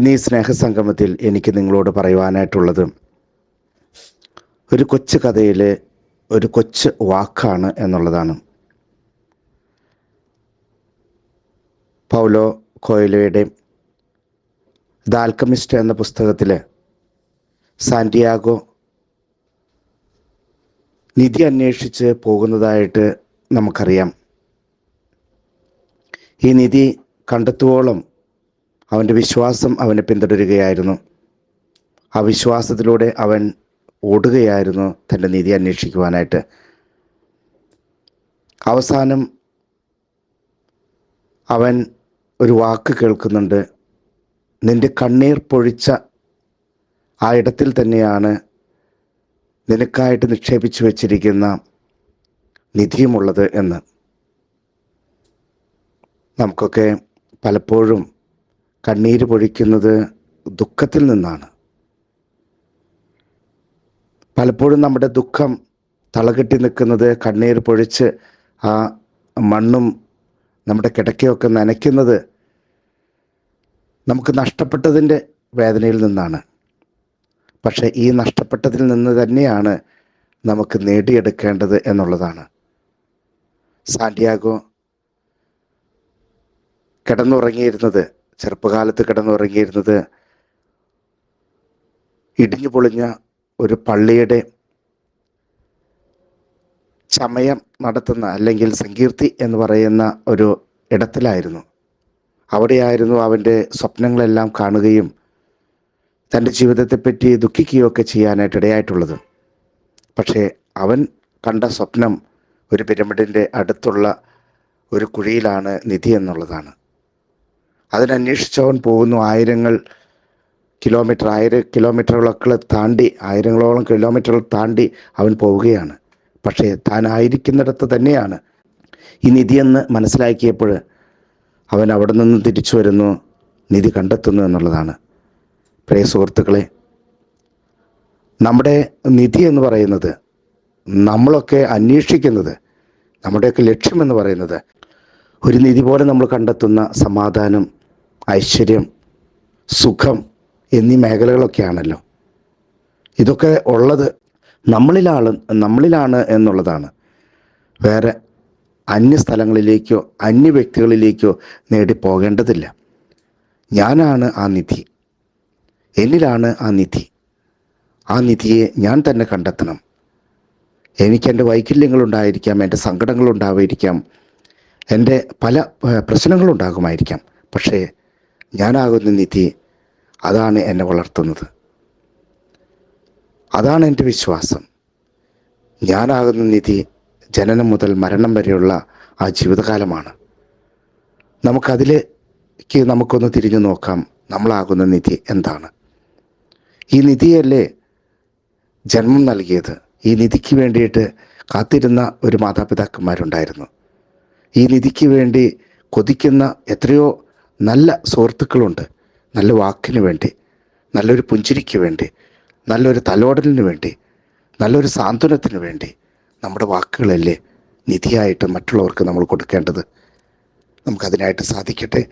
ഇന്ന് ഈ സ്നേഹസംഗമത്തിൽ എനിക്ക് നിങ്ങളോട് പറയുവാനായിട്ടുള്ളത് ഒരു കൊച്ചു കഥയിലെ ഒരു കൊച്ചു വാക്കാണ് എന്നുള്ളതാണ്. പൗലോ കോയിലോയുടെ ദ ആൽക്കമിസ്റ്റ് എന്ന പുസ്തകത്തിൽ സാന്റിയാഗോ നിധി അന്വേഷിച്ച് പോകുന്നതായിട്ട് നമുക്കറിയാം. ഈ നിധി കണ്ടെത്തുവോളം അവന്റെ വിശ്വാസം അവനെ പിന്തുടരുകയായിരുന്നു. ആ വിശ്വാസത്തിലൂടെ അവൻ ഓടുകയായിരുന്നു തന്റെ നീതി അന്വേഷിക്കുവാനായിട്ട്. അവസാനം അവൻ ഒരു വാക്ക് കേൾക്കുന്നുണ്ട്. നിന്റെ കണ്ണീർ പൊഴിച്ച ആ ഇടത്തിൽ തന്നെയാണ് നിനക്കായിട്ട് നിക്ഷേപിച്ചു വച്ചിരിക്കുന്ന നിധിയുമുള്ളത് എന്ന്. നമുക്കൊക്കെ പലപ്പോഴും കണ്ണീര് പൊഴിക്കുന്നത് ദുഃഖത്തിൽ നിന്നാണ്. പലപ്പോഴും നമ്മുടെ ദുഃഖം തളകെട്ടി നിൽക്കുന്നത് കണ്ണീർ പൊഴിച്ച് ആ മണ്ണും നമ്മുടെ കിടക്കയൊക്കെ നനയ്ക്കുന്നത് നമുക്ക് നഷ്ടപ്പെട്ടതിന്റെ വേദനയിൽ നിന്നാണ്. പക്ഷെ ഈ നഷ്ടപ്പെട്ടതിൽ നിന്ന് തന്നെയാണ് നമുക്ക് നേടിയെടുക്കേണ്ടത് എന്നുള്ളതാണ്. സാന്റിയാഗോ കിടന്നുറങ്ങിയിരുന്നത് ചെറുപ്പകാലത്ത് കിടന്നുറങ്ങിയിരുന്നത് ഇടിഞ്ഞു പൊളിഞ്ഞ ഒരു പള്ളിയുടെ ചമയം നടത്തുന്ന അല്ലെങ്കിൽ സങ്കീർത്തി എന്ന് പറയുന്ന ഒരു ഇടത്തിലായിരുന്നു. അവിടെയായിരുന്നു അവന്റെ സ്വപ്നങ്ങളെല്ലാം കാണുകയും തന്റെ ജീവിതത്തെപ്പറ്റി ദുഃഖിക്കുകയൊക്കെ ചെയ്യാനായിട്ട് ഇടയായിട്ടുള്ളത്. പക്ഷേ അവൻ കണ്ട സ്വപ്നം ഒരു പിരമിഡിന്റെ അടുത്തുള്ള ഒരു കുഴിയിലാണ് നിധി എന്നുള്ളതാണ്. അതിനന്വേഷിച്ചവൻ പോകുന്നു ആയിരങ്ങൾ കിലോമീറ്റർ ആയിരം കിലോമീറ്ററുകളൊക്കെ താണ്ടി ആയിരങ്ങളോളം കിലോമീറ്ററുകൾ താണ്ടി അവൻ പോവുകയാണ്. പക്ഷേ താൻ ആയിരിക്കുന്നിടത്ത് തന്നെയാണ്. ഈ നിധിയെന്ന് മനസ്സിലാക്കിയപ്പോൾ അവൻ അവിടെ നിന്ന് തിരിച്ചു വരുന്നു നിധി കണ്ടെത്തുന്നു എന്നുള്ളതാണ്. പ്രിയ സുഹൃത്തുക്കളെ നമ്മുടെ നിധി എന്ന് പറയുന്നത് നമ്മളൊക്കെ അന്വേഷിക്കുന്നത് നമ്മുടെയൊക്കെ ലക്ഷ്യമെന്ന് പറയുന്നത് ഒരു നിധി പോലെ നമ്മൾ കണ്ടെത്തുന്ന സമാധാനം ഐശ്വര്യം സുഖം എന്നീ മേഖലകളൊക്കെയാണല്ലോ. ഇതൊക്കെ ഉള്ളത് നമ്മളിലാണ് നമ്മളിലാണ് എന്നുള്ളതാണ്. വേറെ അന്യ സ്ഥലങ്ങളിലേക്കോ അന്യ വ്യക്തികളിലേക്കോ നേടി പോകേണ്ടതില്ല ഞാനാണ് ആ നിധി. എന്നിലാണ് ആ നിധി. ആ നിധിയെ ഞാൻ തന്നെ കണ്ടെത്തണം. എനിക്ക് എന്റെ വൈകല്യങ്ങളുണ്ടായിരിക്കാം എന്റെ സങ്കടങ്ങളുണ്ടാവായിരിക്കാം എന്റെ പല പ്രശ്നങ്ങളുണ്ടാകുമായിരിക്കാം. പക്ഷേ ഞാനാകുന്ന നിധി അതാണ് എന്നെ വളർത്തുന്നത്. അതാണ് എന്റെ വിശ്വാസം. ഞാനാകുന്ന നിധി ജനനം മുതൽ മരണം വരെയുള്ള ആ ജീവിതകാലമാണ്. നമുക്കതിലേക്ക് നമുക്കൊന്ന് തിരിഞ്ഞു നോക്കാം നമ്മളാകുന്ന നിധി എന്താണ്. ഈ നിധിയല്ലേ ജന്മം നൽകിയത്. ഈ നിധിക്ക് വേണ്ടിയിട്ട് കാത്തിരുന്ന ഒരു മാതാപിതാക്കന്മാരുണ്ടായിരുന്നു. ഈ നിധിക്ക് വേണ്ടി കൊതിക്കുന്ന എത്രയോ നല്ല സുഹൃത്തുക്കളുണ്ട് നല്ല വാക്കിന് വേണ്ടി നല്ലൊരു പുഞ്ചിരിക്ക് വേണ്ടി നല്ലൊരു തലോടലിന് വേണ്ടി നല്ലൊരു സാന്ത്വനത്തിന് വേണ്ടി നമ്മുടെ വാക്കുകളല്ലേ നിധിയായിട്ട് മറ്റുള്ളവർക്ക് നമ്മൾ കൊടുക്കേണ്ടത്. നമുക്കതിനായിട്ട് സാധിക്കട്ടെ.